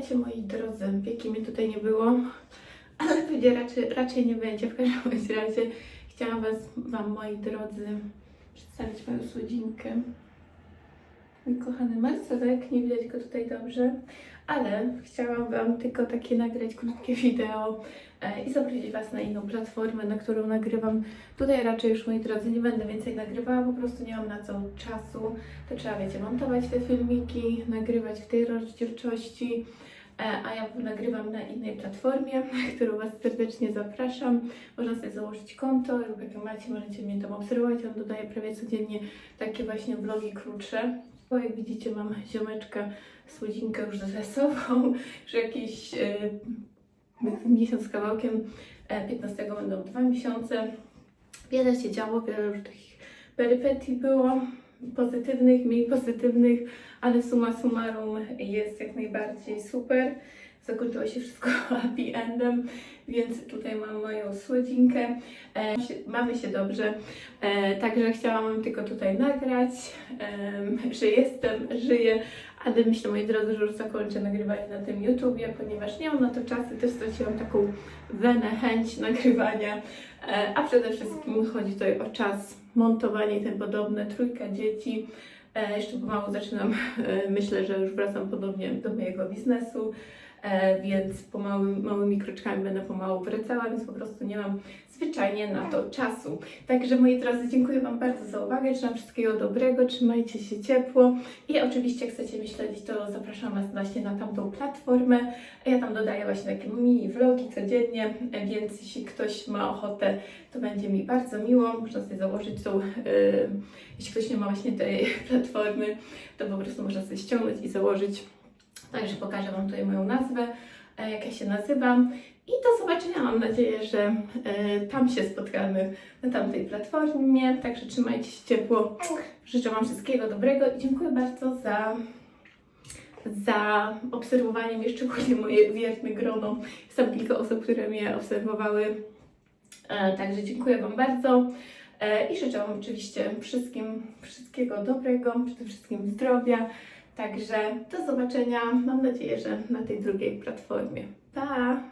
Witajcie moi drodzy, wieki mnie tutaj nie było, ale pewnie raczej, raczej nie będzie. W każdym razie chciałam was, Wam moi drodzy przedstawić moją słodzinkę. Kochany marcelek, nie widać go tutaj dobrze, ale chciałam Wam tylko takie nagrać krótkie wideo e, i zaprosić Was na inną platformę, na którą nagrywam. Tutaj raczej już moi drodzy nie będę więcej nagrywała, po prostu nie mam na to czasu. To trzeba, wiecie, montować te filmiki, nagrywać w tej rozdzielczości, e, a ja nagrywam na innej platformie, na którą Was serdecznie zapraszam. Można sobie założyć konto lub jak macie, możecie mnie tam obserwować. Tam dodaję prawie codziennie takie właśnie vlogi krótsze. Bo jak widzicie, mam ziomeczka, słodzinkę już ze sobą, już jakiś e, miesiąc z kawałkiem, e, 15 będą dwa miesiące. Wiele się działo, wiele już takich perypetii było, pozytywnych, mniej pozytywnych, ale summa summarum jest jak najbardziej super. Zakończyło się wszystko happy endem, więc tutaj mam moją słodzinkę. E, mamy się dobrze, e, także chciałam tylko tutaj nagrać, em, że jestem, żyję, ale myślę, moi drodzy, że już zakończę nagrywanie na tym YouTubie, ponieważ nie mam na to czasu, też straciłam taką wenę, chęć nagrywania, e, a przede wszystkim chodzi tutaj o czas, montowanie i tym podobne, trójka dzieci. E, Jeszcze pomału zaczynam, e, myślę, że już wracam podobnie do mojego biznesu, e, więc pomały, małymi kroczkami będę pomału wracała, więc po prostu nie mam zwyczajnie na to czasu. Także moi drodzy, dziękuję Wam bardzo za uwagę, życzę wszystkiego dobrego, trzymajcie się ciepło i oczywiście jak chcecie mnie śledzić, to zapraszam Was właśnie na tamtą platformę. Ja tam dodaję właśnie takie mini vlogi codziennie, e, więc jeśli ktoś ma ochotę, to będzie mi bardzo miło. Można sobie założyć tą, e, jeśli ktoś nie ma właśnie tej platformy, to po prostu można sobie ściągnąć i założyć. Także pokażę Wam tutaj moją nazwę, e, jak ja się nazywam. I do zobaczenia. Mam nadzieję, że e, tam się spotkamy na tamtej platformie. Także trzymajcie się ciepło. Życzę Wam wszystkiego dobrego i dziękuję bardzo za, za obserwowanie mnie, szczególnie moje wierne grono. Jest tam kilka osób, które mnie obserwowały. E, także dziękuję Wam bardzo. E, I życzę Wam oczywiście wszystkim wszystkiego dobrego, przede wszystkim zdrowia. Także do zobaczenia. Mam nadzieję, że na tej drugiej platformie. Pa!